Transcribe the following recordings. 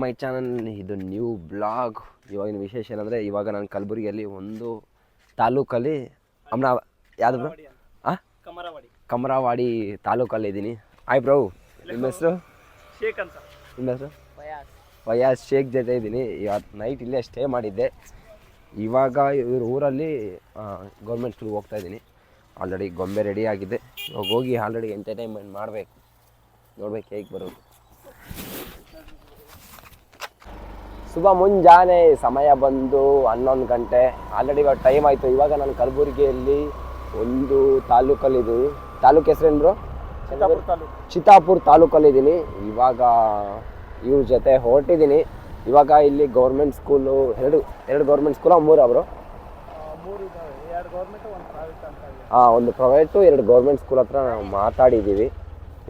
ಮೈ channel ಇದು new blog ಇವಾಗಿನ ವಿಶೇಷ ಏನಂದರೆ ಇವಾಗ ನಾನು ಕಲಬುರಗಿಯಲ್ಲಿ ಒಂದು ತಾಲೂಕಲ್ಲಿ ಅಮ್ನ ಯಾವ್ದು ಬ್ರೋ ಹಾಂ ಕಮರವಾಡಿ. ಕಮರಾವಾಡಿ ತಾಲೂಕಲ್ಲಿ ಇದ್ದೀನಿ ಆಯ್ ಬ್ರೋ ನಿಮ್ಮ ಹೆಸರು? ಶೇಖ್ ಅಂತ. ನಿಮ್ಮ ಹೆಸರು? ಫಯಾಜ್ ಶೇಖ್ ಜೊತೆ ಇದ್ದೀನಿ ಇವತ್ತು ನೈಟ್ ಇಲ್ಲೇ ಸ್ಟೇ ಮಾಡಿದ್ದೆ. ಇವಾಗ ಇವ್ರ ಊರಲ್ಲಿ ಗೌರ್ಮೆಂಟ್ ಸ್ಕೂಲ್ಗೆ ಹೋಗ್ತಾ ಇದ್ದೀನಿ ಆಲ್ರೆಡಿ ಗೊಂಬೆ ರೆಡಿ ಆಗಿದೆ. ಇವಾಗ ಹೋಗಿ ಆಲ್ರೆಡಿ ಎಂಟರ್ಟೈನ್ಮೆಂಟ್ ಮಾಡಬೇಕು. ನೋಡ್ಬೇಕು ಹೇಗೆ ಬರೋದು. ಶುಭ ಮುಂಜಾನೆ ಸಮಯ ಬಂದು ಹನ್ನೊಂದು ಗಂಟೆ. ಆಲ್ರೆಡಿ ಇವಾಗ ಟೈಮ್ ಆಯಿತು. ಇವಾಗ ನಾನು ಕಲಬುರಗಿಯಲ್ಲಿ ಒಂದು ತಾಲೂಕಲ್ಲಿದ್ದೀನಿ. ತಾಲೂಕು ಹೆಸರೇನು ಬ್ರೋ ಚಿತ್ತಾಪುರ ತಾಲೂಕು. ಚಿತ್ತಾಪುರ್ ತಾಲೂಕಲ್ಲಿದ್ದೀನಿ. ಇವಾಗ ಇವ್ರ ಜೊತೆ ಹೊರಟಿದ್ದೀನಿ. ಇವಾಗ ಇಲ್ಲಿ ಗೌರ್ಮೆಂಟ್ ಸ್ಕೂಲು ಎರಡು ಎರಡು ಗೌರ್ಮೆಂಟ್ ಸ್ಕೂಲ ಮೂರು ಅವರು ಹಾಂ ಒಂದು ಪ್ರೈವೇಟು ಎರಡು ಗೌರ್ಮೆಂಟ್ ಸ್ಕೂಲ್ ಹತ್ರ ನಾವು ಮಾತಾಡಿದ್ದೀವಿ.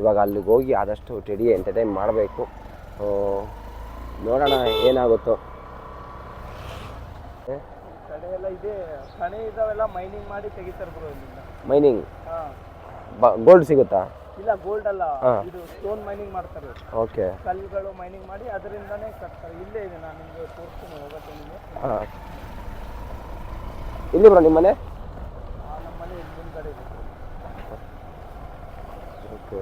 ಇವಾಗ ಅಲ್ಲಿಗೆ ಹೋಗಿ ಆದಷ್ಟು ಟೆಡಿ ಎಂಟರ್ಟೈನ್ ಮಾಡಬೇಕು. ನೋಡೋಣ ಏನಾಗುತ್ತೋ. ಮೈನಿಂಗ್ ಮಾಡಿ ತೆಗಿತಾರೆ ಬ್ರೋ ಮೈನಿಂಗ್ ಹಾ. ಗೋಲ್ಡ್ ಸಿಗುತ್ತಾ? ಇಲ್ಲ ಗೋಲ್ಡ್ ಅಲ್ಲ. ಇದು ಸ್ಟೋನ್ ಮೈನಿಂಗ್ ಮಾಡ್ತಾರೆ. ಓಕೆ ಕಲ್ಲುಗಳು ಮೈನಿಂಗ್ ಮಾಡಿ ಅದರಿಂದನೇ ಕಟ್ತಾರೆ. ಇಲ್ಲೇ ಇದೆ ನಾನು ನಿಮಗೆ ತೋರಿಸ್ತೀನಿ ಹೋಗುತ್ತೆ ನಿಮಗೆ. ಹಾಂ. ಇಲ್ಲಿ ಬ್ರೋ ನಿಮ್ಮ ಮನೆ? ನಮ್ಮ ಮನೆ ಮುಂದ್ಗಡೆ ಇದೆ ಓಕೆ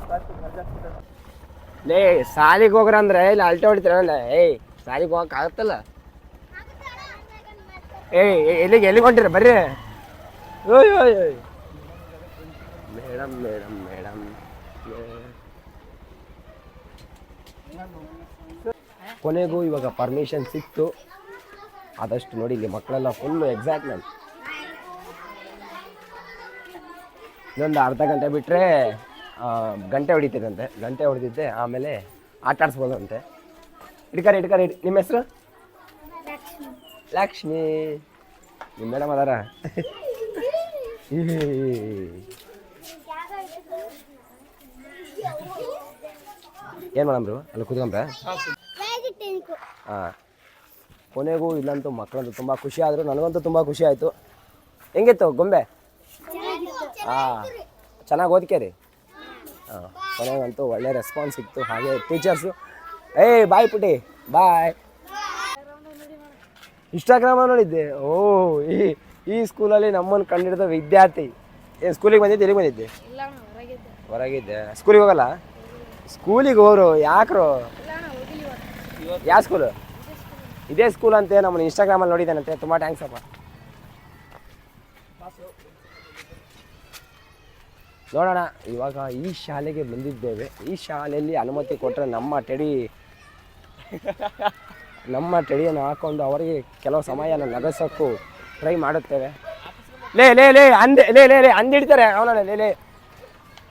ಸ್ಟಾರ್ಟಿಂಗ್ ಮಜಾ ಸಿಗುತ್ತೆ. ಲೇ, ಸಾಲಿಗೆ ಹೋಗ್ರ ಅಂದ್ರೆ ಇಲ್ಲಿ ಅಲ್ಟೆ ಹೊಡಿತೀರಲ್ಲ? ಏಯ್, ಸಾಲಿಗೆ ಹೋಗಕ್ ಆಗತ್ತಲ್ಲ? ಏಯ್ ಎಲ್ಲಿಗೆ ಎಲ್ಲಿಗೆ ಹೊಂಟಿರ? ಬರ್ರಿ. ಓಯ್ ಓಯ್ ಓಯ್. ಮೇಡಮ್ ಮೇಡಮ್ ಮೇಡಮ್ ಕೊನೆಗೂ ಇವಾಗ ಪರ್ಮಿಷನ್ ಸಿಕ್ತು. ಆದಷ್ಟು ನೋಡಿ, ಇಲ್ಲಿ ಮಕ್ಕಳೆಲ್ಲ ಫುಲ್ಲು ಎಕ್ಸೈಟ್ಮೆಂಟ್ ಇನ್ನೊಂದು ಅರ್ಧ ಗಂಟೆ ಬಿಟ್ಟರೆ ಗಂಟೆ ಹೊಡಿತಿದ್ದಂತೆ. ಗಂಟೆ ಹೊಡೆದಿದ್ದೆ, ಆಮೇಲೆ ಆಟ ಆಡಿಸ್ಬೋದಂತೆ. ಇಡ್ಕರಿ ಇಡ್- ನಿಮ್ಮ ಹೆಸರು? ಲಕ್ಷ್ಮಿ. ನಿಮ್ಮ ಮೇಡಮ್ ಅದಾರ? ಏನು ಮೇಡಮ್ರು ಅಲ್ಲಿ ಕೂತ್ಕೊಂಬ್ರ ಹಾಂ ಕೊನೆಗೂ ಇಲ್ಲಂತೂ ಮಕ್ಕಳಂತೂ ತುಂಬ ಖುಷಿ ಆದರು, ನನಗಂತೂ ತುಂಬ ಖುಷಿ ಆಯಿತು. ಹೆಂಗಿತ್ತು, ಗೊಂಬೆ? ಹಾಂ ಚೆನ್ನಾಗಿ ಓದ್ಕೆ ಹಾಂ ಕೊನೆಗಂತೂ ಒಳ್ಳೆ ರೆಸ್ಪಾನ್ಸ್ ಸಿಕ್ತು ಹಾಗೆ ಟೀಚರ್ಸು ಏಯ್ ಬಾಯ್ ಪುಟಿ ಬಾಯ್ ಇನ್ಸ್ಟಾಗ್ರಾಮ ನೋಡಿದ್ದೆ. ಓ ಈ ಈ ಸ್ಕೂಲಲ್ಲಿ ನಮ್ಮನ್ನು ಕಂಡಿಡಿದ ವಿದ್ಯಾರ್ಥಿ. ಏನು ಸ್ಕೂಲಿಗೆ ಬಂದಿದ್ದೆ ಎಲ್ಲಿಗೆ ಬಂದಿದ್ದೆ? ಹೊರಗಿದ್ದೆ. ಸ್ಕೂಲಿಗೆ ಹೋಗಲ್ಲ? ಸ್ಕೂಲಿಗೆ ಹೋರು ಯಾಕ್ರು? ಯಾವ ಸ್ಕೂಲು ಇದೇ ಸ್ಕೂಲ್ ಅಂತೆ ನಮ್ಮನ್ನು ಇನ್ಸ್ಟಾಗ್ರಾಮಲ್ಲಿ ನೋಡಿದ್ದಾನಂತೆ. ತುಂಬ ಥ್ಯಾಂಕ್ಸ್ ಅಪ್ಪ. ನೋಡೋಣ, ಇವಾಗ ಈ ಶಾಲೆಗೆ ಬಂದಿದ್ದೇವೆ. ಈ ಶಾಲೆಯಲ್ಲಿ ಅನುಮತಿ ಕೊಟ್ಟರೆ ನಮ್ಮ ಟೆಡಿ ನಮ್ಮ ಟೆಡಿಯನ್ನು ಹಾಕೊಂಡು ಅವರಿಗೆ ಕೆಲವು ಸಮಯನ ನಗಸೋಕ್ಕೂ ಟ್ರೈ ಮಾಡುತ್ತೇವೆ. ಲೇ ಲೇ ಲೇ, ಅಂದೆ, ಲೇ ಲೇ ಲೇ, ಅಂದಿ ಹಿಡಿತಾರೆ. ಅವನ ಲೇ ಲೇ.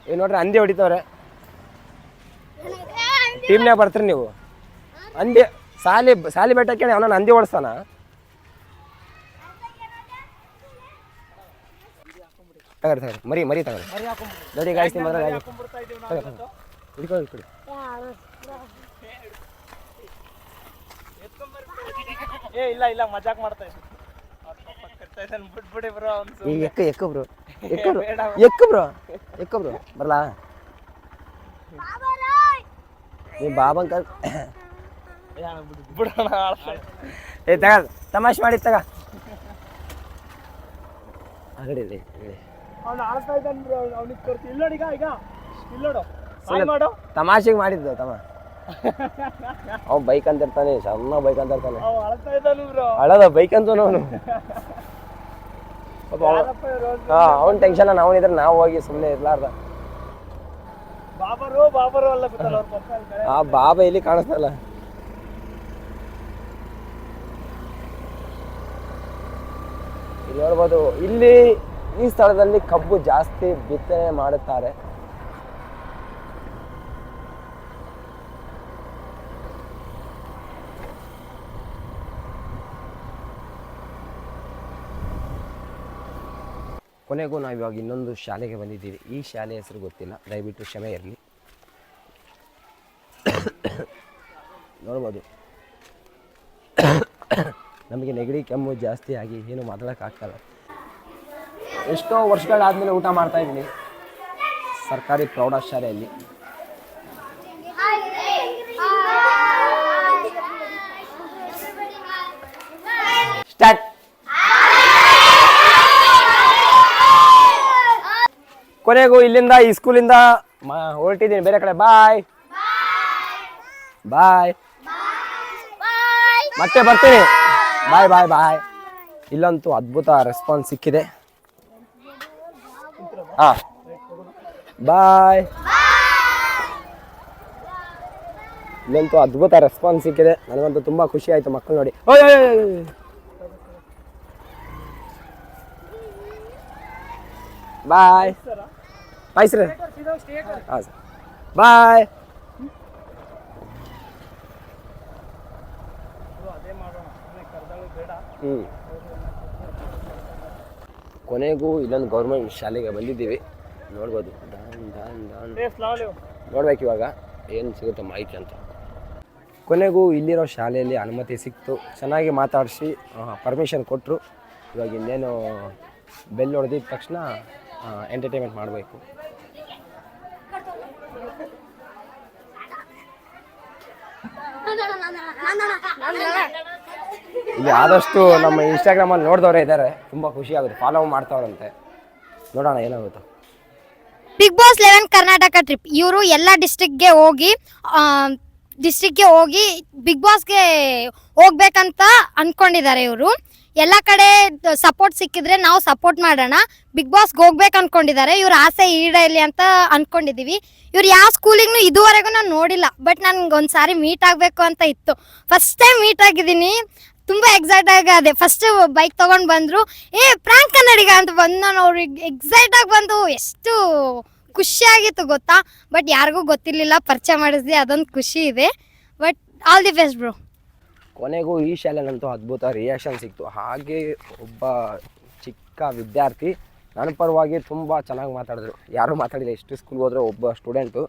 ಏನು ನೋಡ್ರಿ, ಅಂದೆ ಹೊಡಿತವ್ರೆ. ಟೀಮ್ನಾಗ ಬರ್ತೀರಿ ನೀವು. ಅಂದೆ, ಸಾಲಿ ಸಾಲಿ ಬೆಟ್ಟಕ್ಕೆ ಅವನ ಅಂದೆ ಓಡಿಸ್ತಾನ? ತಗರಿ ತಗರಿ ಮರಿ ಮರಿ ತಗರಿ ನೋಡಿ ಗಾಯಿಸ್ತೀನಿ ಮಾತ್ರ ಗಾಯಿ ಹಾಕೊಂಡ್ಬಿಡ್ತಾ ಇದೀವಿ ನಾವು ತಗರಿ ಇವತ್ತು. ಹಿಡ್ಕೊಳ್ಳಿ ಹಿಡ್ಕೊಳ್ಳಿ ಏ ಇಲ್ಲ ಇಲ್ಲ ಮಜಾಕ್ ಮಾಡ್ತಾ ಬಿಟ್ಬಿಡಿ ಬ್ರೋ ಅವ್ನು ಈಗ ಎಕ್ಕ ಎಕ್ಕ ಬ್ರೋ ಎಕ್ಕ ಬ್ರೋ. ಎಕ್ಕ ಬ್ರೋ ಎಕ್ಕ ಬ್ರೋ ಬರಲಾ? ನೀ ಬಾಬಂಕ ಬಿಡೋಣ. ಏ ತಗ ತಮಾಷೆ ಮಾಡಿ ತಗ. ಆಗಡಿ. ಅವ್ನು ಆಡ್ತಾ ಇದ್ದಾನೆ ಬ್ರೋ ಅವ್ನಿಗೆ ತೋರಿಸಿ ಇಲ್ಲ ನೋಡಿ ಈಗ ಈಗ. ಇಲ್ಲೋಡು ಹಾಯ್ ಮಾಡು. ತಮಾಷೆಗೆ ಮಾಡಿದ್ದು ತಮ್ಮ. ಅವ್ ಬೈಕ್ ಅಂತ ಇರ್ತಾನೆ ಸಣ್ಣ ಬೈಕ್ ಅಂತ ಇರ್ತಾನೆ. ಅವ್ ಆಡ್ತಾ ಇದ್ದಾನೆ ಬ್ರೋ. ಹಳದ ಬೈಕ್ ಅಂತ ಅವನು. ಯಾರಪ್ಪ ಇವ್ರು? ಹಾ ಅವ್ನ ಟೆನ್ಷನ್ ಅವನಿದ್ರೆ ನಾವು ಹೋಗಿ ಸುಮ್ಮನೆ ಇರ್ಲಾರ್ದ. ಬಾಬರು ಬಾಬರು ಅಲ್ಲ ಗೊತ್ತಲ್ಲ ಅವ್ರ ಪಪ್ಪ ಅಲ್ಲಿ ಆ ಬಾಬಾ ಇಲ್ಲಿ ಕಾಣಿಸ್ತಲ್ಲ ಇಲ್ಲಿ ನೋಡ್ಬೋದು ಇಲ್ಲಿ ಈ ಸ್ಥಳದಲ್ಲಿ ಕಬ್ಬು ಜಾಸ್ತಿ ಬಿತ್ತನೆ ಮಾಡುತ್ತಾರೆ. ಕೊನೆಗೂ ನಾವು ಇವಾಗ ಇನ್ನೊಂದು ಶಾಲೆಗೆ ಬಂದಿದ್ದೀವಿ. ಈ ಶಾಲೆ ಹೆಸರು ಗೊತ್ತಿಲ್ಲ. ದಯವಿಟ್ಟು ಕ್ಷಮೆ ಇರಲಿ. ನೋಡ್ಬೋದು. ನಮಗೆ ನೆಗಡಿ, ಕೆಮ್ಮು ಜಾಸ್ತಿ ಆಗಿ ಏನು ಮಾತಾಡೋಕ್ಕಾಗ್ತಲ್ಲ ಎಷ್ಟೋ ವರ್ಷಗಳಾದಮೇಲೆ ಊಟ ಮಾಡ್ತಾ ಇದ್ದೀನಿ. ಸರ್ಕಾರಿ ಪ್ರೌಢಶಾಲೆಯಲ್ಲಿ. ಸ್ಟಾರ್ಟ್ ಕೊನೆಗೂ ಇಲ್ಲಿಂದ, ಈ ಸ್ಕೂಲಿಂದ ಹೊರಟಿದ್ದೀನಿ. ಬೇರೆ ಕಡೆ. ಬಾಯ್ ಬಾಯ್ ಮತ್ತೆ ಬರ್ತೀನಿ. ಬಾಯ್ ಬಾಯ್ ಬಾಯ್ ಇಲ್ಲಂತೂ ಅದ್ಭುತ ರೆಸ್ಪಾನ್ಸ್ ಸಿಕ್ಕಿದೆ. ಹಾ. ಬಾಯ್ ಇಲ್ಲಂತೂ ಅದ್ಭುತ ರೆಸ್ಪಾನ್ಸ್ ಸಿಕ್ಕಿದೆ. ನನಗಂತೂ ತುಂಬ ಖುಷಿ ಆಯಿತು ಮಕ್ಕಳು ನೋಡಿ. ಬಾಯ್ ಬಾಯ್ ಸರ್ ಹಾಂ ಸರ್ ಬಾಯ್ ಅದೇ ಮಾಡೋಣ. ಕರ್ದಳು ಬೇಡ. ಹ್ಞೂ ಕೊನೆಗೂ ಇಲ್ಲೊಂದು ಗೌರ್ಮೆಂಟ್ ಶಾಲೆಗೆ ಬಂದಿದ್ದೀವಿ. ನೋಡ್ಬೋದು. ನೋಡ್ಬೇಕು ಇವಾಗ ಏನು ಸಿಗುತ್ತೆ ಮಾಹಿತಿ ಅಂತ. ಕೊನೆಗೂ ಇಲ್ಲಿರೋ ಶಾಲೆಯಲ್ಲಿ ಅನುಮತಿ ಸಿಕ್ತು. ಚೆನ್ನಾಗಿ ಮಾತಾಡಿಸಿ ಪರ್ಮಿಷನ್ ಕೊಟ್ಟರು ಇವಾಗ ಇನ್ನೇನು ಬೆಲ್ ಹೊಡೆದಿದ್ದ ತಕ್ಷಣ ಎಂಟರ್ಟೈನ್ಮೆಂಟ್ ಮಾಡಬೇಕು. ಇಲ್ಲಿ ಆದಷ್ಟು ನಮ್ಮ ಇನ್ಸ್ಟಾಗ್ರಾಮಲ್ಲಿ ನೋಡಿದವರೇ ಇದ್ದಾರೆ ತುಂಬ ಖುಷಿ ಆಗುತ್ತೆ. ಫಾಲೋ ಮಾಡ್ತಾವ್ರಂತೆ. ನೋಡೋಣ, ಏನಾಗುತ್ತೆ. Bigg Boss eleven Karnataka trip ಇವರು ಎಲ್ಲ ಡಿಸ್ಟ್ರಿಕ್ಗೆ ಹೋಗಿ ಡಿಸ್ಟ್ರಿಕ್ಗೆ ಹೋಗಿ ಬಿಗ್ ಬಾಸ್ಗೆ ಹೋಗ್ಬೇಕಂತ ಅನ್ಕೊಂಡಿದ್ದಾರೆ ಇವರು. ಎಲ್ಲ ಕಡೆ ಸಪೋರ್ಟ್ ಸಿಕ್ಕಿದ್ರೆ ನಾವು ಸಪೋರ್ಟ್ ಮಾಡೋಣ. ಬಿಗ್ ಬಾಸ್ಗೆ ಹೋಗ್ಬೇಕು ಅನ್ಕೊಂಡಿದ್ದಾರೆ. ಇವ್ರ ಆಸೆ ಈಡೇರಲಿ ಅಂತ ಅಂದ್ಕೊಂಡಿದ್ದೀವಿ ಇವ್ರು ಯಾವ ಸ್ಕೂಲಿಗೂ ಇದುವರೆಗೂ ನಾನು ನೋಡಿಲ್ಲ. ಬಟ್ ನನ್ಗೆ ಒಂದು ಸಾರಿ ಮೀಟ್ ಆಗಬೇಕು ಅಂತ ಇತ್ತು. ಫಸ್ಟ್ ಟೈಮ್ ಮೀಟ್ ಆಗಿದ್ದೀನಿ. ತುಂಬ ಎಕ್ಸೈಟ್ ಅದೇ ಫಸ್ಟ್ ಬೈಕ್ ತಗೊಂಡ್ ಬಂದ್ರು. ಏ ಪ್ರಾಂಕ್ ಕನ್ನಡಿಗ ಅಂತ ಬಂದ್ ನಾನು ಅವ್ರಿಗೆ ಎಕ್ಸೈಟ್ ಆಗಿ ಬಂದು ಎಷ್ಟು ಖುಷಿಯಾಗಿತ್ತು ಗೊತ್ತಾ? ಬಟ್ ಯಾರಿಗೂ ಗೊತ್ತಿರಲಿಲ್ಲ, ಪರಿಚಯ ಮಾಡಿಸಿದೆ ಅದೊಂದು ಖುಷಿ ಇದೆ. But all the best bro ಕೊನೆಗೂ ಈ ಶಾಲೆನಂತೂ ಅದ್ಭುತ ರಿಯಾಕ್ಷನ್ ಸಿಕ್ತು. ಹಾಗೆ ಒಬ್ಬ ಚಿಕ್ಕ ವಿದ್ಯಾರ್ಥಿ ನನ್ನ ಪರವಾಗಿ ತುಂಬ ಚೆನ್ನಾಗಿ ಮಾತಾಡಿದ್ರು. ಯಾರೂ ಮಾತಾಡಿಲ್ಲ, ಎಷ್ಟು ಸ್ಕೂಲ್ಗೆ ಹೋದ್ರೆ ಒಬ್ಬ ಸ್ಟೂಡೆಂಟು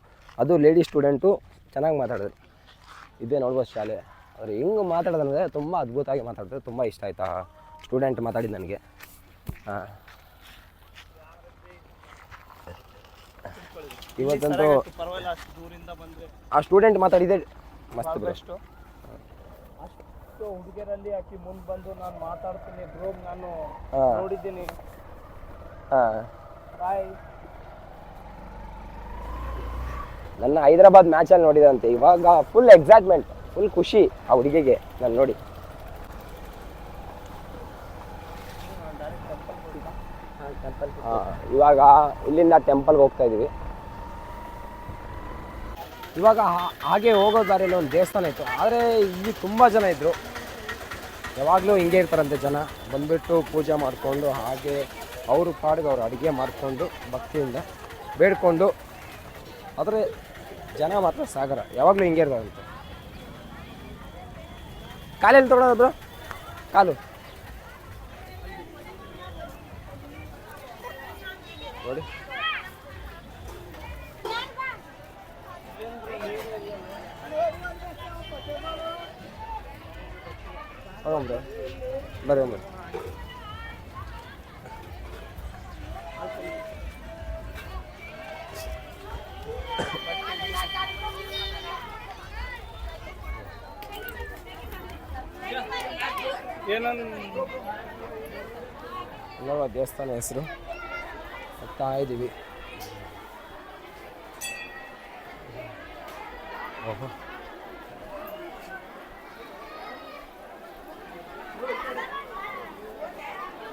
ಅದು ಲೇಡಿ ಸ್ಟೂಡೆಂಟು ಚೆನ್ನಾಗಿ ಮಾತಾಡಿದ್ರು. ಇದೇ ನೋಡ್ಬೋದು ಶಾಲೆ. ಅವ್ರು ಹೆಂಗೆ ಮಾತಾಡೋದಂದರೆ ತುಂಬ ಅದ್ಭುತವಾಗಿ ಮಾತಾಡ್ತಾರೆ ತುಂಬ ಇಷ್ಟ ಆಯ್ತಾ? ಸ್ಟೂಡೆಂಟ್ ಮಾತಾಡಿದ್ದು ನನಗೆ. ಹಾಂ. ಇವತ್ತಂತೂ ಆ ಸ್ಟೂಡೆಂಟ್ ಮಾತಾಡಿದೆ ಮಸ್ತ್ ಬೆಸ್ಟು ಅಷ್ಟು ಹುಡುಗಿಯರಲ್ಲಿ ಆಕಿ ಮುಂದೆ ಬಂದು ನಾನು ಮಾತಾಡ್ತೀನಿ ಬ್ರೋ ನಾನು ನೋಡಿದ್ದೀನಿ. ಬಾಯ್ ನನ್ನ ಹೈದರಾಬಾದ್ ಮ್ಯಾಚಲ್ಲಿ ನೋಡಿದಂತೆ ಇವಾಗ ಫುಲ್ ಎಕ್ಸೈಟ್ಮೆಂಟ್ ಫುಲ್ ಖುಷಿ ಆ ಹುಡುಗಿಗೆ ನಾನು ನೋಡಿ. ಇವಾಗ ಇಲ್ಲಿಂದ ಟೆಂಪಲ್ಗೆ ಹೋಗ್ತಾ ಇದ್ದೀವಿ. ಇವಾಗ ಹಾಗೆ ಹೋಗೋ ದಾರಿಯಲ್ಲಿ ಒಂದು ದೇವಸ್ಥಾನ ಇತ್ತು. ಆದರೆ ಇಲ್ಲಿ ತುಂಬ ಜನ ಇದ್ದರು ಯಾವಾಗಲೂ ಹಿಂಗೆ ಇರ್ತಾರಂತೆ ಜನ. ಬಂದುಬಿಟ್ಟು ಪೂಜೆ ಮಾಡಿಕೊಂಡು ಹಾಗೆ ಅವರು ಪಾಡಿಗೆ ಅವರು ಅಡುಗೆ ಮಾಡಿಕೊಂಡು ಭಕ್ತಿಯಿಂದ ಬೇಡ್ಕೊಂಡು. ಆದರೆ ಜನ ಮಾತ್ರ ಸಾಗರ. ಯಾವಾಗಲೂ ಹಿಂಗೆ ಇರ್ತಾರಂತೆ. ಕಾಲೆಲ್ಲಿ ತೊಗೊಳೋದು ಬ್ರೋ ಕಾಲು ನೋಡಿ ಹೋಗೋಣ ಬ್ರೋ ಬರ್ರಿ ನೋಡುವ ದೇವಸ್ಥಾನ ಹೆಸರು. ಹೋಗ್ತಾ ಇದ್ದೀವಿ ಓಹೋ.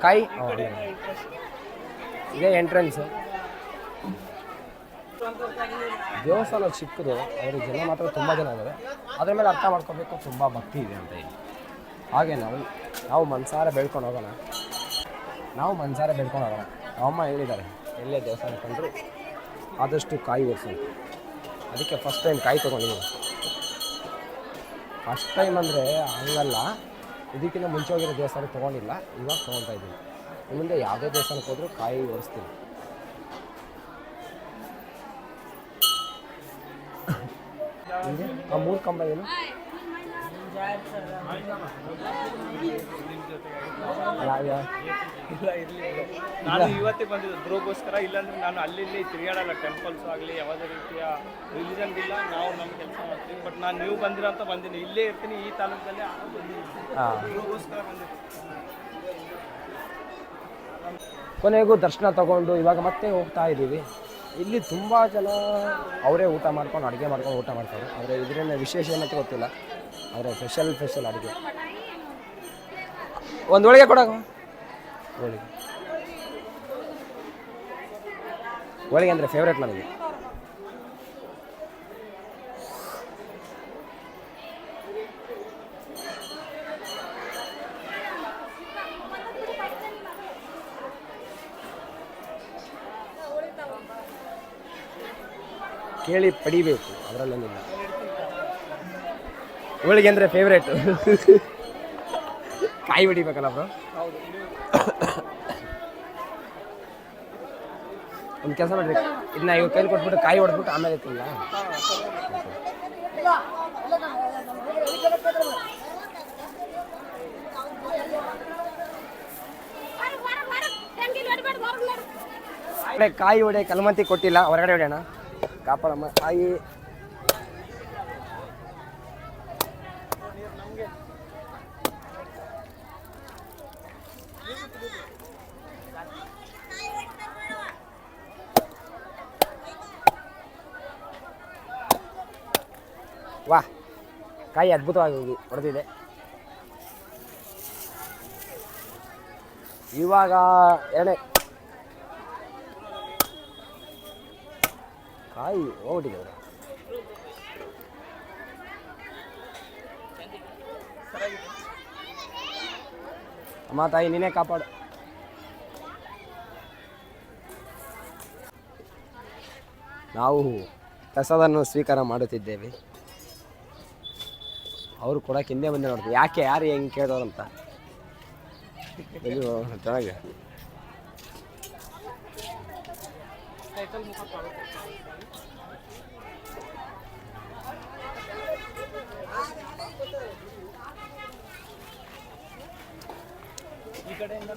ಕಾಯಿ. ಇದೇ ಎಂಟ್ರೆನ್ಸ್ ದೇವಸ್ಥಾನ ಚಿಕ್ಕದು ಆದರೆ ಜನ ಮಾತ್ರ ತುಂಬ ಜನ ಇದ್ದಾರೆ ಅದ್ರ ಮೇಲೆ ಅರ್ಥ ಮಾಡ್ಕೋಬೇಕು ತುಂಬ ಭಕ್ತಿ ಇದೆ ಅಂತ ಹೇಳಿ. ಹಾಗೆ ನಾವು ನಾವು ಮನ್ಸಾರ ಬೆಳ್ಕೊಂಡು ಹೋಗೋಣ. ನಾವು ಮನ್ಸಾರ ಬೆಳ್ಕೊಂಡು ಹೋಗೋಣ. ನಮ್ಮಮ್ಮ ಹೇಳಿದ್ದಾರೆ ಎಲ್ಲೇ ದೇವಸ್ಥಾನ ಕಂಡ್ರು ಆದಷ್ಟು ಕಾಯಿ ಓಡಿಸಿ ಅದಕ್ಕೆ ಫಸ್ಟ್ ಟೈಮ್ ಕಾಯಿ ತೊಗೊಂಡಿದ್ದೀನಿ. ಫಸ್ಟ್ ಟೈಮ್ ಅಂದರೆ ಹಂಗಲ್ಲ. ಇದಕ್ಕಿಂತ ಮುಂಚೆ ಹೋಗಿರೋ ದೇವಸ್ಥಾನ ತೊಗೊಂಡಿಲ್ಲ, ಇವಾಗ ತೊಗೊಳ್ತಾ ಇದ್ದೀನಿ. ಇನ್ನು ಮುಂದೆ ಯಾವುದೇ ದೇವಸ್ಥಾನಕ್ಕೆ ಹೋದರೂ ಕಾಯಿ ಒರೆಸ್ತೀನಿ. ಆ ಮೂರು ಕಂಬ ಏನು ಯಾವ ಯಾವ ಇಲ್ಲ ಇರಲಿ ನಾನು ಇವತ್ತೇ ಬಂದಿದ್ದು ಬ್ರೋಗೋಸ್ಕರ ಇಲ್ಲಾಂದ್ರೆ ನಾನು ಅಲ್ಲಿ ಇಲ್ಲಿ ತಿರುಗಾಡಲ್ಲ ಟೆಂಪಲ್ಸ್ ಆಗಲಿ ಯಾವುದೇ ರೀತಿಯ ರಿಲಿಜನ್ ಇಲ್ಲ ನಾವು ನಮ್ಮ ಕೆಲಸ ಮಾಡ್ತೀವಿ. ಬಟ್ ನಾನು ನೀವು ಬಂದಿರೋ ಅಂತ ಬಂದಿನಿ. ಇಲ್ಲೇ ಇರ್ತೀನಿ ಈ ತಾಲೂಕಲ್ಲೇ ಬಂದಿದ್ದೀನಿ ಕೊನೆಗೂ ದರ್ಶನ ತಗೊಂಡು ಇವಾಗ ಮತ್ತೆ ಹೋಗ್ತಾ ಇದ್ದೀವಿ. ಇಲ್ಲಿ ತುಂಬ ಜನ ಅವರೇ ಊಟ ಮಾಡ್ಕೊಂಡು ಅಡುಗೆ ಮಾಡ್ಕೊಂಡು ಊಟ ಮಾಡ್ತಾರೆ. ಆದರೆ ಇದರಿಂದ ವಿಶೇಷ ಏನಂತ ಗೊತ್ತಿಲ್ಲ. ಆದರೆ ಸ್ಪೆಷಲ್ ಸ್ಪೆಷಲ್ ಅಡುಗೆ. ಒಂದು ಹೋಳಿಗೆ ಕೊಡಕ ಹೋಳಿಗೆ. ಹೋಳಿಗೆ ಅಂದರೆ ಫೇವ್ರೇಟ್ ನನಗೆ ಕೇಳಿ ಪಡಿಬೇಕು ಅದರಲ್ಲೇನಿಲ್ಲ ಹೋಳಿಗೆ ಅಂದರೆ ಫೇವ್ರೇಟ್ ಕಾಯಿ ಬಿಡಿಬೇಕಲ್ಲ ಬ್ರೋ ಒಂದು ಕೆಲಸ ಮಾಡಿರಿ. ಇದನ್ನ ಇವ್ರ ಕೈಲಿ ಕೊಟ್ಬಿಟ್ಟು ಕಾಯಿ ಹೊಡೆದ್ಬಿಟ್ಟು ಆಮೇಲೆ ತಿನ್ನ ಕಾಯಿ ಹೊಡೆ ಕಲ್ಮಂತಿ ಕೊಟ್ಟಿಲ್ಲ ಹೊರಗಡೆ ಹೊಡೆಯೋಣ. ಕಾಪಾಡಮ್ಮ. ಕಾಯಿ ವಾ ಕಾಯಿ ಅದ್ಭುತವಾಗಿ ಹೋಗಿ ಹೊಡೆದಿದೆ. ಇವಾಗ ಎರಡನೇ. ಕಾಯಿ ಹೋಗ್ಬಿಟ್ಟಿದೆ. ಅಮ್ಮ ತಾಯಿ ನೀನೇ ಕಾಪಾಡು. ನಾವು ಕಸದನ್ನು ಸ್ವೀಕಾರ ಮಾಡುತ್ತಿದ್ದೇವೆ. ಅವರು ಕೊಡಕ್ಕೆ ಹಿಂದೆ ಬಂದೆ ನೋಡ್ತೀವಿ. ಯಾಕೆ ಯಾರು ಹೆಂಗೆ ಕೇಳಿದವ್ರು ಅಂತ? ಕಡೆಯಿಂದ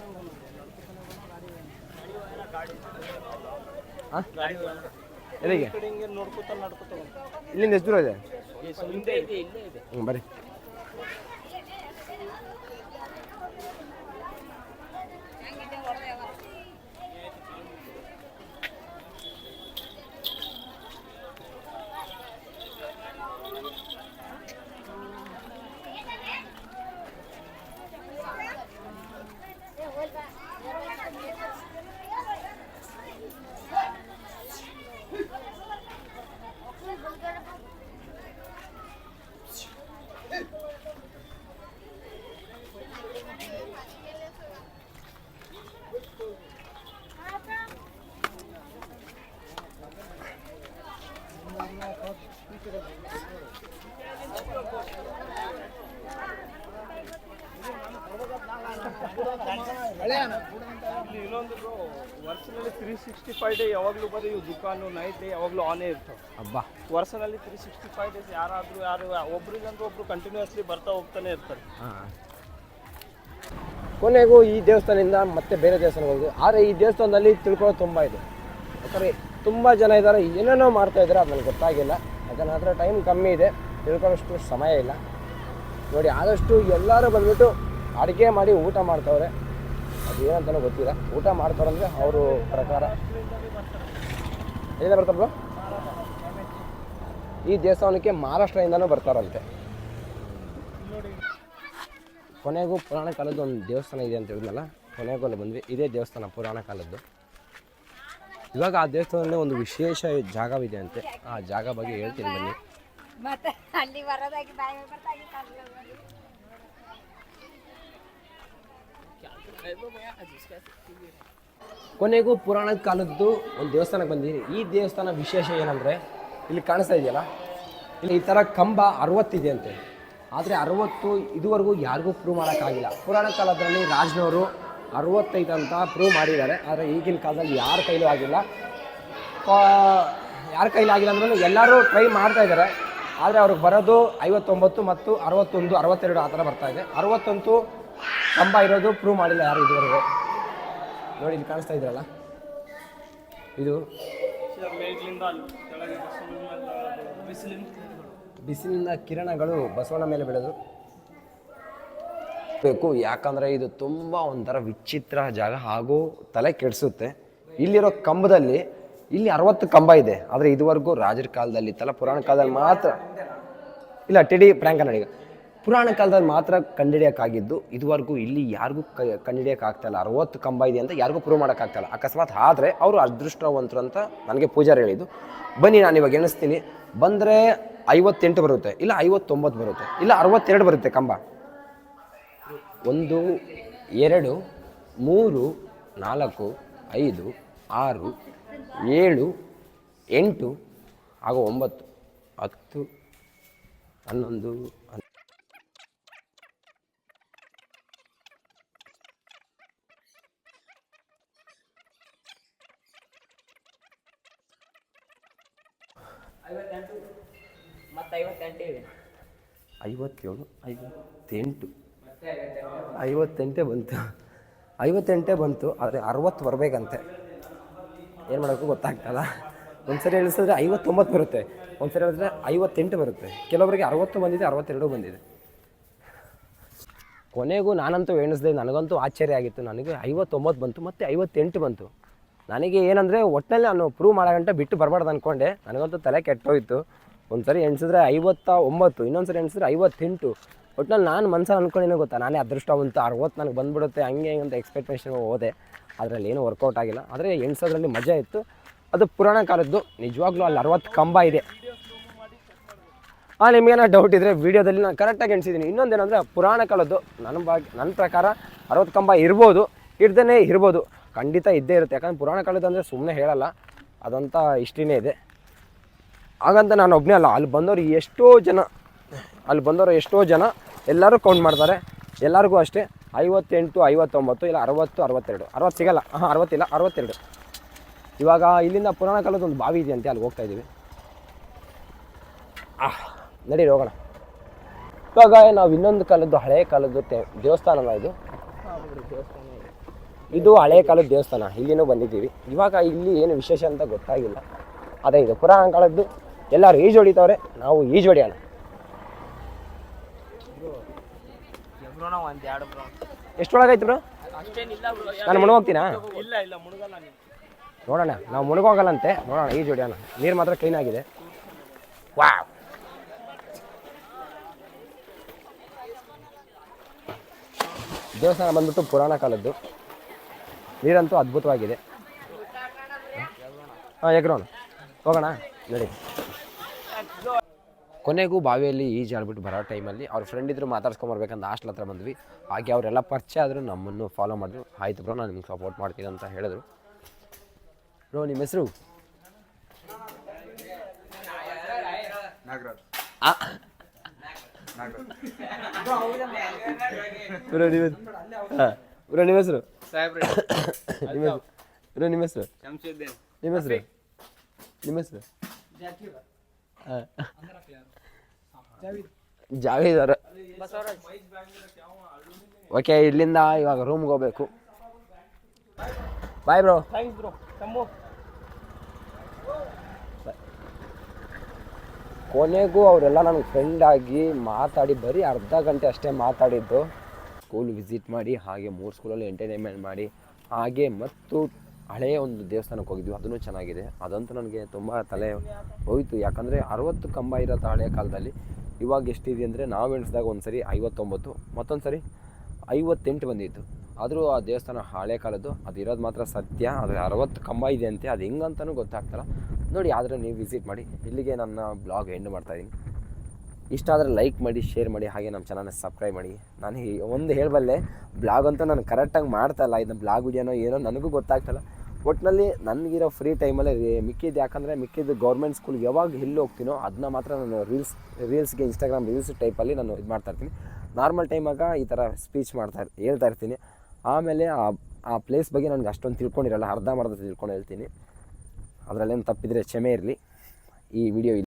ಹಾಂ ಎಲ್ಲಿಗೆ? ಇಲ್ಲಿಂದ ಎಷ್ಟು ದೂರ ಇದೆ? ಹ್ಞೂ ಬರ್ರಿ ಇಲ್ಲಿ ಇನ್ನೊಂದು bro, ವರ್ಷದಲ್ಲಿ ತ್ರೀ ಸಿಕ್ಸ್ಟಿ ಫೈವ್ ಡೇ ಯಾವಾಗಲೂ ಬರೀ ಇವು ದುಕಾನು ನೈಟ್ ಡೇ ಯಾವಾಗಲೂ ಆನೇ ಇರ್ತವೆ. ಹಬ್ಬ ವರ್ಷದಲ್ಲಿ ತ್ರೀ ಸಿಕ್ಸ್ಟಿ ಫೈವ್ ಡೇಸ್ ಯಾರಾದರೂ ಯಾರು ಒಬ್ರಿಗಂದ್ರೆ ಒಬ್ರು ಕಂಟಿನ್ಯೂಸ್ಲಿ ಬರ್ತಾ ಹೋಗ್ತಾನೆ ಇರ್ತಾರೆ. ಹಾಂ. ಕೊನೆಗೂ ಈ ದೇವಸ್ಥಾನದಿಂದ ಮತ್ತೆ ಬೇರೆ ದೇವಸ್ಥಾನಕ್ಕೆ ಹೋಗಿದ್ವಿ ಆದರೆ ಈ ದೇವಸ್ಥಾನದಲ್ಲಿ ತಿಳ್ಕೊಳ್ಳೋದು ತುಂಬ ಇದೆ. ಯಾಕಂದರೆ ತುಂಬ ಜನ ಇದ್ದಾರೆ. ಏನೇನೋ ಮಾಡ್ತಾ ಇದ್ದಾರೆ ಅದು ನನಗೆ ಗೊತ್ತಾಗಿಲ್ಲ. ಯಾಕಂದ್ರೆ ಅದರ ಟೈಮ್ ಕಮ್ಮಿ ಇದೆ. ತಿಳ್ಕೊಳ್ಳೋಷ್ಟು ಸಮಯ ಇಲ್ಲ. ನೋಡಿ ಆದಷ್ಟು ಎಲ್ಲರೂ ಬಂದ್ಬಿಟ್ಟು ಅಡುಗೆ ಮಾಡಿ ಊಟ ಮಾಡ್ತವ್ರೆ. ಅದು ಏನಂತಲೂ ಗೊತ್ತಿಲ್ಲ. ಊಟ ಮಾಡ್ತಾರಂದ್ರೆ ಅವರು ಪ್ರಕಾರ. ಎಲ್ಲಿಂದ ಬರ್ತಾರೆ ಬ್ರೋ? ಈ ದೇವಸ್ಥಾನಕ್ಕೆ ಮಹಾರಾಷ್ಟ್ರದಿಂದನೂ ಬರ್ತಾರಂತೆ. ಕೊನೆಗೂ ಪುರಾಣ ಕಾಲದ್ದು ಒಂದು ದೇವಸ್ಥಾನ ಇದೆ ಅಂತ ಹೇಳಿದ್ನಲ್ಲ, ಕೊನೆಗೂ ಅಲ್ಲಿ ಬಂದ್ವಿ. ಇದೇ ದೇವಸ್ಥಾನ ಪುರಾಣ ಕಾಲದ್ದು. ಇವಾಗ ಆ ದೇವಸ್ಥಾನದಲ್ಲಿ ಒಂದು ವಿಶೇಷ ಜಾಗವಿದೆ ಅಂತೆ. ಆ ಜಾಗ ಬಗ್ಗೆ ಹೇಳ್ತೀನಿ ಬನ್ನಿ ಮತ್ತೆ ಅಲ್ಲಿ ಬರೋದಾಗಿ ಬಾಯಿ ಬರ್ತಾಗಿ ಕೊನೆಗೂ ಪುರಾಣ ಕಾಲದ್ದು ಒಂದು ದೇವಸ್ಥಾನಕ್ಕೆ ಬಂದಿದ್ದೀನಿ. ಈ ದೇವಸ್ಥಾನ ವಿಶೇಷ ಏನಂದರೆ ಇಲ್ಲಿ ಕಾಣಿಸ್ತಾ ಇದೆಯಲ್ಲ? ಇಲ್ಲಿ ಈ ಥರ ಕಂಬ ಅರವತ್ತಿದೆ ಅಂತೆ ಆದರೆ ಅರವತ್ತು ಇದುವರೆಗೂ ಯಾರಿಗೂ ಪ್ರೂವ್ ಮಾಡೋಕ್ಕಾಗಿಲ್ಲ. ಪುರಾಣ ಕಾಲದಲ್ಲಿ ರಾಜ್ನವರು ಅರವತ್ತೈದು ಅಂತ ಪ್ರೂವ್ ಮಾಡಿದ್ದಾರೆ. ಆದರೆ ಈಗಿನ ಕಾಲದಲ್ಲಿ ಯಾರ ಕೈಲೂ ಆಗಿಲ್ಲ. ಯಾರ ಕೈಲಿ ಆಗಿಲ್ಲ ಅಂದ್ರೂ ಎಲ್ಲರೂ ಟ್ರೈ ಮಾಡ್ತಾ ಇದ್ದಾರೆ. ಆದರೆ ಅವ್ರಿಗೆ ಬರೋದು ಐವತ್ತೊಂಬತ್ತು ಮತ್ತು ಅರವತ್ತೊಂದು, ಅರವತ್ತೆರಡು ಆ ಥರ ಬರ್ತಾ ಇದೆ. ಅರವತ್ತಂತೂ ಕಂಬ ಇರೋದು ಪ್ರೂವ್ ಮಾಡಿಲ್ಲ ಯಾರು ಇದುವರೆಗೂ. ನೋಡಿ, ಇಲ್ಲಿ ಕಾಣಿಸ್ತಾ ಇದ್ರಲ್ಲ? ಇದು ಬಿಸಿಲಿನ ಕಿರಣಗಳು ಬಸವನ ಮೇಲೆ ಬೆಳೆದು ಬೇಕು. ಯಾಕಂದರೆ ಇದು ತುಂಬ ಒಂಥರ ವಿಚಿತ್ರ ಜಾಗ ಹಾಗೂ ತಲೆ ಕೆಡಿಸುತ್ತೆ. ಇಲ್ಲಿರೋ ಕಂಬದಲ್ಲಿ ಇಲ್ಲಿ ಅರವತ್ತು ಕಂಬ ಇದೆ. ಆದರೆ ಇದುವರೆಗೂ ರಾಜರ ಕಾಲದಲ್ಲಿ, ತಲೆ ಪುರಾಣ ಕಾಲದಲ್ಲಿ ಮಾತ್ರ ಇಲ್ಲ, ಟಿಡಿ, ಪ್ರ್ಯಾಂಕ್ ಕನ್ನಡಿಗ. ಪುರಾಣ ಕಾಲದಲ್ಲಿ ಮಾತ್ರ ಕಂಡಿಡಿಯೋಕ್ಕಾಗಿದ್ದು ಇದುವರೆಗೂ ಇಲ್ಲಿ ಯಾರಿಗೂ ಕೈ ಕಂಡಿಡಿಯೋಕ್ಕಾಗ್ತಾಯಿಲ್ಲ ಅರವತ್ತು ಕಂಬ ಇದೆ ಅಂತ ಯಾರಿಗೂ ಪ್ರೂವ್ ಮಾಡೋಕ್ಕಾಗ್ತಾಯಿಲ್ಲ ಅಕಸ್ಮಾತ್ ಆದರೆ ಅವರು ಅದೃಷ್ಟವಂತರು ಅಂತ ನನಗೆ ಪೂಜಾರಿ ಹೇಳಿದ್ದು. ಬನ್ನಿ ನಾನು ಇವಾಗ ಎಣಿಸ್ತೀನಿ. ಬಂದರೆ ಐವತ್ತೆಂಟು ಬರುತ್ತೆ, ಇಲ್ಲ ಐವತ್ತೊಂಬತ್ತು ಬರುತ್ತೆ, ಇಲ್ಲ ಅರವತ್ತೆರಡು ಬರುತ್ತೆ ಕಂಬ. ಒಂದು, ಎರಡು, ಮೂರು, ನಾಲ್ಕು, ಐದು, ಆರು, ಏಳು, ಎಂಟು ಹಾಗೂ ಒಂಬತ್ತು, ಹತ್ತು, ಹನ್ನೊಂದು ಐವತ್ತೇಳು ಐವತ್ತೆಂಟು. ಐವತ್ತೆಂಟೇ ಬಂತು. ಐವತ್ತೆಂಟೇ ಬಂತು. ಆದರೆ ಅರವತ್ತು ಬರಬೇಕಂತೆ. ಏನು ಮಾಡೋಕ್ಕೂ ಗೊತ್ತಾಗ್ತಲ್ಲ. ಒಂದು ಸರಿ ಐವತ್ತೊಂಬತ್ತು ಬರುತ್ತೆ. ಒಂದು ಸರಿ ಹೇಳಿದ್ರೆ ಐವತ್ತೆಂಟು ಬರುತ್ತೆ. ಕೆಲವರಿಗೆ ಅರವತ್ತು ಬಂದಿದೆ ಅರವತ್ತೆರಡು ಬಂದಿದೆ. ಕೊನೆಗೂ ನಾನಂತೂ ಎಣಿಸ್ದೆ ನನಗಂತೂ ಆಶ್ಚರ್ಯ ಆಗಿತ್ತು. ನನಗೆ ಐವತ್ತೊಂಬತ್ತು ಬಂತು ಮತ್ತು ಐವತ್ತೆಂಟು ಬಂತು. ನನಗೆ ಏನಂದರೆ ಒಟ್ಟಿನಲ್ಲಿ ನಾನು ಪ್ರೂವ್ ಮಾಡೋ ಗಂಟೆ ಬಿಟ್ಟು ಬರಬಾರ್ದು ಅಂದ್ಕೊಂಡೆ ನನಗಂತೂ ತಲೆ ಕೆಟ್ಟೋಯಿತು. ಒಂದು ಸರಿ ಎಣಿಸಿದ್ರೆ ಐವತ್ತ ಒಂಬತ್ತು ಇನ್ನೊಂದು ಸರಿ ಎಣಿಸಿದ್ರೆ ಐವತ್ತೆಂಟು. ಒಟ್ಟಿನಲ್ಲಿ ನಾನು ಮನ್ಸಲ್ಲಿ ಅಂದ್ಕೊಂಡೇನೋ ಗೊತ್ತಾ? ನಾನೇ ಅದೃಷ್ಟವಂತ ಅರವತ್ತು ನನಗೆ ಬಂದ್ಬಿಡುತ್ತೆ, ಹಂಗೆ ಹಿಂಗೆ ಅಂತ ಎಕ್ಸ್ಪೆಕ್ಟೇಷನ್ ಹೋದೆ. ಅದರಲ್ಲಿ ಏನೂ ವರ್ಕೌಟ್ ಆಗಿಲ್ಲ. ಆದರೆ ಎಣಿಸೋದ್ರಲ್ಲಿ ಮಜಾ ಇತ್ತು. ಅದು ಪುರಾಣ ಕಾಲದ್ದು. ನಿಜವಾಗ್ಲೂ ಅಲ್ಲಿ ಅರವತ್ತು ಕಂಬ ಇದೆ. ಹಾಂ ನಿಮಗೇನೋ ಡೌಟ್ ಇದ್ದರೆ ವೀಡಿಯೋದಲ್ಲಿ ನಾನು ಕರೆಕ್ಟಾಗಿ ಎಣಿಸಿದ್ದೀನಿ. ಇನ್ನೊಂದೇನೆಂದರೆ ಪುರಾಣ ಕಾಲದ್ದು. ನನ್ನ ಬಗ್ಗೆ ನನ್ನ ಪ್ರಕಾರ ಅರವತ್ತು ಕಂಬ ಇರ್ಬೋದು ಇಡ್ದೇ ಇರ್ಬೋದು. ಖಂಡಿತ ಇದ್ದೇ ಇರುತ್ತೆ. ಯಾಕಂದ್ರೆ ಪುರಾಣ ಕಾಲದ ಅಂದರೆ ಸುಮ್ಮನೆ ಹೇಳಲ್ಲ. ಅದಂತ ಇಷ್ಟಿನೇ ಇದೆ. ಹಾಗಂತ ನಾನು ಒಬ್ಬನೇ ಅಲ್ಲ. ಅಲ್ಲಿ ಬಂದವರು ಎಷ್ಟೋ ಜನ. ಅಲ್ಲಿ ಬಂದವರು ಎಷ್ಟೋ ಜನ. ಎಲ್ಲರೂ ಕೌಂಟ್ ಮಾಡ್ತಾರೆ. ಎಲ್ಲರಿಗೂ ಅಷ್ಟೇ. ಐವತ್ತೆಂಟು, ಐವತ್ತೊಂಬತ್ತು, ಇಲ್ಲ ಅರವತ್ತು, ಅರವತ್ತೆರಡು. ಅರವತ್ತು ಸಿಗಲ್ಲ. ಹಾಂ, ಅರವತ್ತಿಲ್ಲ, ಅರವತ್ತೆರಡು. ಇವಾಗ ಇಲ್ಲಿಂದ ಪುರಾಣ ಕಾಲದ ಒಂದು ಬಾವಿ ಇದೆಯಂತೆ ಅಲ್ಲಿ ಹೋಗ್ತಾ ಇದ್ದೀವಿ. ಆಹ್ ನಡೀರಿ ಹೋಗೋಣ. ಇವಾಗ ನಾವು ಇನ್ನೊಂದು ಕಾಲದ್ದು ಹಳೆಯ ಕಾಲದ್ದು ದೇವಸ್ಥಾನ ಇದು. ಇದು ಹಳೆ ಕಾಲದ ದೇವಸ್ಥಾನ ಇಲ್ಲಿನೂ ಬಂದಿದ್ದೀವಿ. ಇವಾಗ ಇಲ್ಲಿ ಏನು ವಿಶೇಷ ಅಂತ ಗೊತ್ತಾಗಿಲ್ಲ. ಅದೇ ಇದು ಪುರಾಣ ಕಾಲದ್ದು ಎಲ್ಲರೂ ಈಜು ಹೊಡಿತವ್ರೆ ನಾವು ಈಜು ಹೊಡಿಯೋಣ. ಎಷ್ಟೊಳಗಾಯ್ತು ಬ್ರೋ. ನಾನು ಮುಳುಗೋಗ್ತೀನಾ? ನೋಡೋಣ ನಾವು ಮುಳುಗೋಗಲ್ಲಂತೆ. ನೋಡೋಣ ಈಜು ಹೊಡಿಯೋಣ. ನೀರು ಮಾತ್ರ ಕ್ಲೀನ್ ಆಗಿದೆ. ವಾ ದೇವಸ್ಥಾನ ಬಂದ್ಬಿಟ್ಟು ಪುರಾಣ ಕಾಲದ್ದು. ನೀರಂತೂ ಅದ್ಭುತವಾಗಿದೆ. ಹಾಂ ಎಗ್ರೋನ್. ಹೋಗೋಣ ನಡಿ. ಕೊನೆಗೂ ಬಾವಿಯಲ್ಲಿ ಈಜಾಡ್ಬಿಟ್ಟು ಬರೋ ಟೈಮಲ್ಲಿ ಅವ್ರ ಫ್ರೆಂಡ್ ಇದ್ರು ಮಾತಾಡ್ಸ್ಕೊಂಬರ್ಬೇಕಂತ ಹಾಸ್ಟ್ಲ್ ಹತ್ರ ಬಂದ್ವಿ. ಹಾಗೆ ಅವರೆಲ್ಲ ಪರಿಚಯ ಆದರೂ ನಮ್ಮನ್ನು ಫಾಲೋ ಮಾಡಿದ್ರು. ಆಯ್ತು ಬ್ರೋ ನಾನು ನಿಮ್ಗೆ ಸಪೋರ್ಟ್ ಮಾಡ್ತೀನಿ ಅಂತ ಹೇಳಿದ್ರು. ಬ್ರೋ ನಿಮ್ಮ ಹೆಸರು? ಬ್ರೋ ನಿಮ್ಮ ಹೆಸರು? ಸಾಹೇಬ್ರೆ ನಿಮ್ಮ ಹೆಸರು? ಬ್ರೋ ನಿಮ್ಮ ಹೆಸರು? ಶಂಶುದ್ದೀನ್ ನಿಮ್ಮ ಹೆಸರು? ನಿಮ್ಮ ಹೆಸರು? ಹಾಂ. ಜಾವೇದ್. ಅವರ. ಓಕೆ ಇಲ್ಲಿಂದ ಇವಾಗ ರೂಮ್ಗೆ ಹೋಗ್ಬೇಕು. ಬಾಯ್ ಬ್ರೋ ಥ್ಯಾಂಕ್ಸ್ ಬ್ರೋ ತಮ್ಮು. ಕೊನೆಗೂ ಅವರೆಲ್ಲ ನನಗೆ ಫ್ರೆಂಡ್ ಆಗಿ ಮಾತಾಡಿ ಬರೀ ಅರ್ಧ ಗಂಟೆ ಅಷ್ಟೇ ಮಾತಾಡಿದ್ದು. ಸ್ಕೂಲ್ ವಿಸಿಟ್ ಮಾಡಿ, ಹಾಗೆ ಮೂರು ಸ್ಕೂಲಲ್ಲಿ ಎಂಟರ್ಟೈನ್ಮೆಂಟ್ ಮಾಡಿ, ಹಾಗೆ ಮತ್ತು ಹಳೆಯ ಒಂದು ದೇವಸ್ಥಾನಕ್ಕೆ ಹೋಗಿದ್ವಿ. ಅದೂ ಚೆನ್ನಾಗಿದೆ. ಅದಂತೂ ನನಗೆ ತುಂಬ ತಲೆ ಹೋಯಿತು. ಯಾಕಂದರೆ ಅರವತ್ತು ಕಂಬ ಇರತ್ತೆ ಹಳೆಯ ಕಾಲದಲ್ಲಿ ಇವಾಗ ಎಷ್ಟಿದೆ ಅಂದರೆ ನಾವು ಎಣಿಸಿದಾಗ ಒಂದು ಸರಿ ಐವತ್ತೊಂಬತ್ತು ಮತ್ತೊಂದು ಸರಿ ಐವತ್ತೆಂಟು ಬಂದಿತ್ತು. ಆದರೂ ಆ ದೇವಸ್ಥಾನ ಹಳೆ ಕಾಲದ್ದು, ಅದು ಇರೋದು ಮಾತ್ರ ಸತ್ಯ. ಆದರೆ ಅರವತ್ತು ಕಂಬ ಇದೆ ಅಂತೆ, ಅದು ಹೆಂಗಂತಲೂ ಗೊತ್ತಾಗ್ತಲ್ಲ. ನೋಡಿ, ಆದರೆ ನೀವು ವಿಸಿಟ್ ಮಾಡಿ. ಇಲ್ಲಿಗೆ ನನ್ನ ಬ್ಲಾಗ್ ಎಂಡ್ ಮಾಡ್ತಾಯಿದ್ದೀನಿ ಇಷ್ಟ ಆದರೆ ಲೈಕ್ ಮಾಡಿ ಶೇರ್ ಮಾಡಿ, ಹಾಗೆ ನಮ್ಮ ಚಾನಲ್ನ ಸಬ್ಸ್ಕ್ರೈಬ್ ಮಾಡಿ. ನಾನು ಒಂದು ಹೇಳಬಲ್ಲೆ ಬ್ಲಾಗ್ ಅಂತೂ ನಾನು ಕರೆಕ್ಟಾಗಿ ಮಾಡ್ತಾಯಿಲ್ಲ ಇದನ್ನ ಬ್ಲಾಗ್ ವಿಡಿಯೋನೋ ಏನೋ ನನಗೂ ಗೊತ್ತಾಗ್ತಲ್ಲ. ಒಟ್ಟಿನಲ್ಲಿ ನನಗಿರೋ ಫ್ರೀ ಟೈಮಲ್ಲಿ ಮಿಕ್ಕಿದ್ದು ಯಾಕಂದರೆ ಮಿಕ್ಕಿದ್ದು ಗೌರ್ಮೆಂಟ್ ಸ್ಕೂಲ್ಗೆ ಯಾವಾಗ ಎಲ್ಲಿ ಹೋಗ್ತೀನೋ ಅದನ್ನ ಮಾತ್ರ ನಾನು ರೀಲ್ಸ್ ರೀಲ್ಸ್ಗೆ ಇನ್ಸ್ಟಾಗ್ರಾಮ್ ರೀಲ್ಸ್ ಟೈಪಲ್ಲಿ ನಾನು ಇದು ಮಾಡ್ತಾ ಇರ್ತೀನಿ. ನಾರ್ಮಲ್ ಟೈಮಾಗ ಈ ಥರ ಸ್ಪೀಚ್ ಮಾಡ್ತಾ ಹೇಳ್ತಾ ಇರ್ತೀನಿ. ಆಮೇಲೆ ಆ ಆ ಪ್ಲೇಸ್ ಬಗ್ಗೆ ನನಗೆ ಅಷ್ಟೊಂದು ತಿಳ್ಕೊಂಡಿರಲ್ಲ, ಅರ್ಧ ಅರ್ಧಂಬರ್ಧ ತಿಳ್ಕೊಂಡು ಹೇಳ್ತೀನಿ. ಅದರಲ್ಲೇನು ತಪ್ಪಿದರೆ ಕ್ಷಮೆ ಇರಲಿ. ಈ ವಿಡಿಯೋ